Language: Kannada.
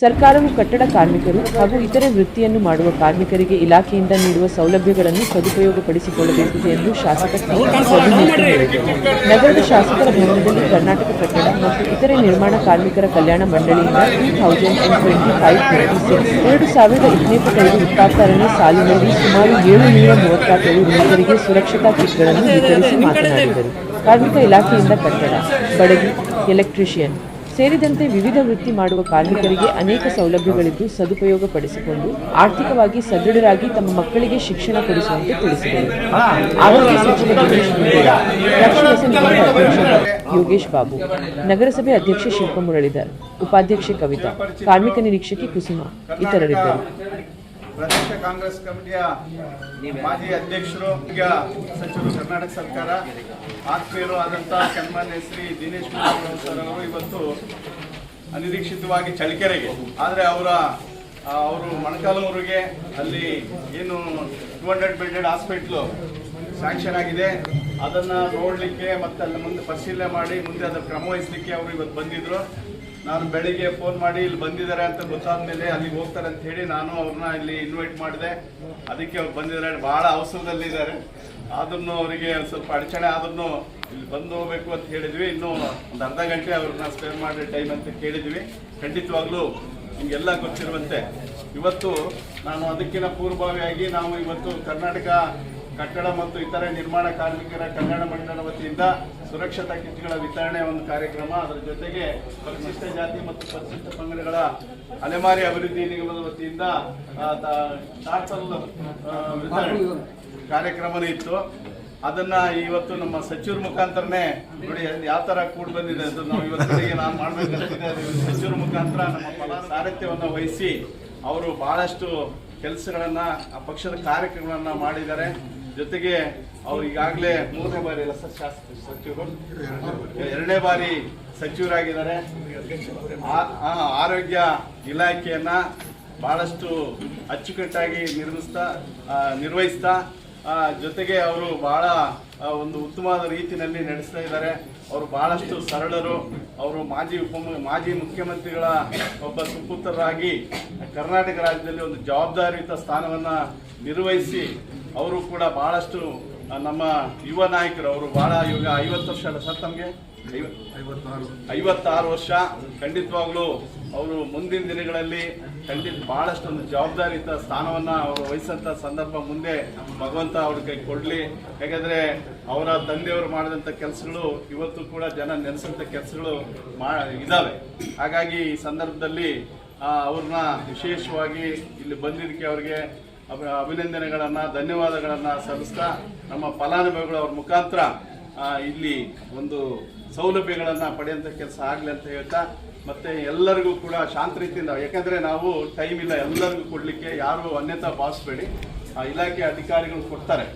ಸರ್ಕಾರವು ಕಟ್ಟಡ ಕಾರ್ಮಿಕರು ಹಾಗೂ ಇತರೆ ವೃತ್ತಿಯನ್ನು ಮಾಡುವ ಕಾರ್ಮಿಕರಿಗೆ ಇಲಾಖೆಯಿಂದ ನೀಡುವ ಸೌಲಭ್ಯಗಳನ್ನು ಸದುಪಯೋಗಪಡಿಸಿಕೊಳ್ಳಬೇಕಿದೆ ಎಂದು ಶಾಸಕ. ನಗರದ ಶಾಸಕರ ಭವನದಲ್ಲಿ ಕರ್ನಾಟಕ ಕಟ್ಟಡ ಮತ್ತು ಇತರೆ ನಿರ್ಮಾಣ ಕಾರ್ಮಿಕರ ಕಲ್ಯಾಣ ಮಂಡಳಿಯಿಂದ two thousand and twenty five twenty six ಎರಡು ಸಾವಿರದ ಇಪ್ಪತ್ತೈದು ಇಪ್ಪತ್ತಾರನೇ ಸಾಲಿನಲ್ಲಿ ಸುಮಾರು ಏಳು ನೂರ ಮೂವತ್ತಾರು ರೈತರಿಗೆ ಸುರಕ್ಷತಾ ಕಿಟ್ಗಳನ್ನು ವಿತರಿಸಿ ಮಾತನಾಡಿದರು. ಕಾರ್ಮಿಕ ಇಲಾಖೆಯಿಂದ ಕಟ್ಟಡ ಬಡಗಿ ಎಲೆಕ್ಟ್ರಿಷಿಯನ್ ಸೇರಿದಂತೆ ವಿವಿಧ ವೃತ್ತಿ ಮಾಡುವ ಕಾರ್ಮಿಕರಿಗೆ ಅನೇಕ ಸೌಲಭ್ಯಗಳಿದ್ದು ಸದುಪಯೋಗ ಪಡಿಸಿಕೊಂಡು ಆರ್ಥಿಕವಾಗಿ ಸದೃಢರಾಗಿ ತಮ್ಮ ಮಕ್ಕಳಿಗೆ ಶಿಕ್ಷಣ ಕೊಡಿಸುವಂತೆ ತಿಳಿಸಿದರು. ಆರೋಗ್ಯ ಸಚಿವ ಯೋಗೇಶ್ ಬಾಬು, ನಗರಸಭೆ ಅಧ್ಯಕ್ಷ ಶಿಲ್ಪ ಉಪಾಧ್ಯಕ್ಷೆ ಕವಿತಾ, ಕಾರ್ಮಿಕ ನಿರೀಕ್ಷಕಿ ಕುಸುಮ ಇತರರಿದ್ದರು. ಪ್ರದೇಶ ಕಾಂಗ್ರೆಸ್ ಕಮಿಟಿಯ ಮಾಜಿ ಅಧ್ಯಕ್ಷರು ಈಗ ಸಚಿವರು ಕರ್ನಾಟಕ ಸರ್ಕಾರ, ಆತ್ಮೀಯರು ಆದಂಥ ಸನ್ಮಾನ್ಯ ಶ್ರೀ ದಿನೇಶ್ ಕುಮಾರ್ ಸರ್ ಅವರು ಇವತ್ತು ಅನಿರೀಕ್ಷಿತವಾಗಿ ಚಳಿಕೆರೆಗೆ ಆದರೆ ಅವರ ಅವರು ಮೊಣಕಾಲೂರಿಗೆ ಅಲ್ಲಿ ಏನು two hundred bedded hospital sanction ಆಗಿದೆ. ಅದನ್ನು ನೋಡಲಿಕ್ಕೆ ಮತ್ತೆ ಅಲ್ಲಿ ಮುಂದೆ ಪರಿಶೀಲನೆ ಮಾಡಿ, ಮುಂದೆ ಅದನ್ನು ಕ್ರಮ ವಹಿಸಲಿಕ್ಕೆ ಅವರು ಇವತ್ತು ಬಂದಿದ್ರು. ನಾನು ಬೆಳಿಗ್ಗೆ ಫೋನ್ ಮಾಡಿ ಇಲ್ಲಿ ಬಂದಿದ್ದಾರೆ ಅಂತ ಗೊತ್ತಾದ ಮೇಲೆ ಅಲ್ಲಿಗೆ ಹೋಗ್ತಾರೆ ಅಂತ ಹೇಳಿ ನಾನು ಅವ್ರನ್ನ ಇಲ್ಲಿ ಇನ್ವೈಟ್ ಮಾಡಿದೆ. ಅದಕ್ಕೆ ಅವ್ರು ಬಂದಿದ್ದಾರೆ. ಬಹಳ ಅವಸರದಲ್ಲಿದ್ದಾರೆ. ಅದನ್ನು ಅವರಿಗೆ ಸ್ವಲ್ಪ ಅಡಚಣೆ ಆದ್ರೂ ಇಲ್ಲಿ ಬಂದು ಹೋಗ್ಬೇಕು ಅಂತ ಹೇಳಿದ್ವಿ. ಇನ್ನೂ ಒಂದು ಅರ್ಧ ಗಂಟೆ ಅವ್ರನ್ನ ಸ್ಪೇರ್ ಮಾಡಿದ ಟೈಮ್ ಅಂತ ಕೇಳಿದ್ವಿ. ಖಂಡಿತವಾಗ್ಲೂ ನಿಮಗೆಲ್ಲ ಗೊತ್ತಿರುವಂತೆ. ಇವತ್ತು ನಾನು ಅದಕ್ಕಿಂತ ಪೂರ್ವಭಾವಿಯಾಗಿ ನಾವು ಇವತ್ತು ಕರ್ನಾಟಕ ಕಟ್ಟಡ ಮತ್ತು ಇತರೆ ನಿರ್ಮಾಣ ಕಾರ್ಮಿಕರ ಕಲ್ಯಾಣ ಮಂಡಳ ವತಿಯಿಂದ ಸುರಕ್ಷತಾ ಕಿಟ್ಗಳ ವಿತರಣೆ ಒಂದು ಕಾರ್ಯಕ್ರಮ. ಅದರ ಜೊತೆಗೆ ಪರಿಶಿಷ್ಟ ಜಾತಿ ಮತ್ತು ಪರಿಶಿಷ್ಟ ಪಂಗಡಗಳ ಅಲೆಮಾರಿ ಅಭಿವೃದ್ಧಿ ನಿಗಮದ ವತಿಯಿಂದ ಟಾರ್ಪಲ್ ವಿತರಣೆ ಕಾರ್ಯಕ್ರಮನೇ ಇತ್ತು. ಅದನ್ನ ಇವತ್ತು ನಮ್ಮ ಸಚಿವರ ಮುಖಾಂತರನೇ ನೋಡಿ ಯಾವ ತರ ಕೂಡ ಬಂದಿದೆ ಅದು ನಾವು ಇವತ್ತಿಗೆ ನಾನು ಮಾಡ್ಬೇಕಂತಿದೆ ಸಚಿವರ ಮುಖಾಂತರ ನಮ್ಮ ಸಾರಥ್ಯವನ್ನ ವಹಿಸಿ ಅವರು ಬಹಳಷ್ಟು ಕೆಲಸಗಳನ್ನ, ಆ ಪಕ್ಷದ ಕಾರ್ಯಕ್ರಮಗಳನ್ನ ಮಾಡಿದ್ದಾರೆ. ಜೊತೆಗೆ ಅವ್ರು ಈಗಾಗಲೇ ಮೂರನೇ ಬಾರಿ ಎಲ್ಲ ಸಚಿವರು, ಎರಡನೇ ಬಾರಿ ಸಚಿವರಾಗಿದ್ದಾರೆ. ಆರೋಗ್ಯ ಇಲಾಖೆಯನ್ನ ಬಹಳಷ್ಟು ಅಚ್ಚುಕಟ್ಟಾಗಿ ನಿರ್ಮಿಸ್ತಾ ನಿರ್ವಹಿಸ್ತಾ ಜೊತೆಗೆ ಅವರು ಬಹಳ ಒಂದು ಉತ್ತಮವಾದ ರೀತಿಯಲ್ಲಿ ನಡೆಸ್ತಾ ಇದ್ದಾರೆ. ಅವರು ಬಹಳಷ್ಟು ಸರಳರು. ಅವರು ಮಾಜಿ ಉಪ, ಮಾಜಿ ಮುಖ್ಯಮಂತ್ರಿಗಳ ಒಬ್ಬ ಸುಪುತ್ರರಾಗಿ ಕರ್ನಾಟಕ ರಾಜ್ಯದಲ್ಲಿ ಒಂದು ಜವಾಬ್ದಾರಿಯುತ ಸ್ಥಾನವನ್ನು ನಿರ್ವಹಿಸಿ ಅವರು ಕೂಡ ಬಹಳಷ್ಟು ನಮ್ಮ ಯುವ ನಾಯಕರು ಅವರು ಬಹಳ ಇವಾಗ ಐವತ್ತು ವರ್ಷ ಅಲ್ಲ ಸರ್ ತಮಗೆ? ಐವತ್ತಾರು. ವರ್ಷ. ಖಂಡಿತವಾಗ್ಲೂ ಅವರು ಮುಂದಿನ ದಿನಗಳಲ್ಲಿ ಖಂಡಿತ ಬಹಳಷ್ಟು ಒಂದು ಜವಾಬ್ದಾರಿಯುತ ಸ್ಥಾನವನ್ನ ಅವರು ವಹಿಸಿದಂತ ಸಂದರ್ಭ ಮುಂದೆ ಭಗವಂತ ಅವ್ರಿಗೆ ಕೈ ಕೊಡ್ಲಿ. ಯಾಕಂದ್ರೆ ಅವರ ತಂದೆಯವರು ಮಾಡಿದಂತ ಕೆಲಸಗಳು ಇವತ್ತು ಕೂಡ ಜನ ನೆನೆಸಂತ ಕೆಲಸಗಳು ಮಾ ಇದಾವೆ. ಹಾಗಾಗಿ ಈ ಸಂದರ್ಭದಲ್ಲಿ ಅವ್ರನ್ನ ವಿಶೇಷವಾಗಿ ಇಲ್ಲಿ ಬಂದಿದ್ದಕ್ಕೆ ಅವ್ರಿಗೆ ಅಭಿನಂದನೆಗಳನ್ನ, ಧನ್ಯವಾದಗಳನ್ನ ಸಲ್ಲಿಸ್ತಾ ನಮ್ಮ ಫಲಾನುಭವಿಗಳು ಅವ್ರ ಮುಖಾಂತರ ಇಲ್ಲಿ ಒಂದು ಸೌಲಭ್ಯಗಳನ್ನು ಪಡೆಯುವಂಥ ಕೆಲಸ ಆಗಲಿ ಅಂತ ಹೇಳ್ತಾ, ಮತ್ತೆ ಎಲ್ಲರಿಗೂ ಕೂಡ ಶಾಂತ ರೀತಿಯಿಂದ, ಯಾಕಂದ್ರೆ ನಾವು ಟೈಮ್ ಇಲ್ಲ, ಎಲ್ಲರಿಗೂ ಕೊಡಲಿಕ್ಕೆ ಯಾರು ಅನ್ಯತಾ ಭಾವಿಸ್ಬೇಡಿ ಇಲಾಖೆ ಅಧಿಕಾರಿಗಳು ಕೊಡ್ತಾರೆ.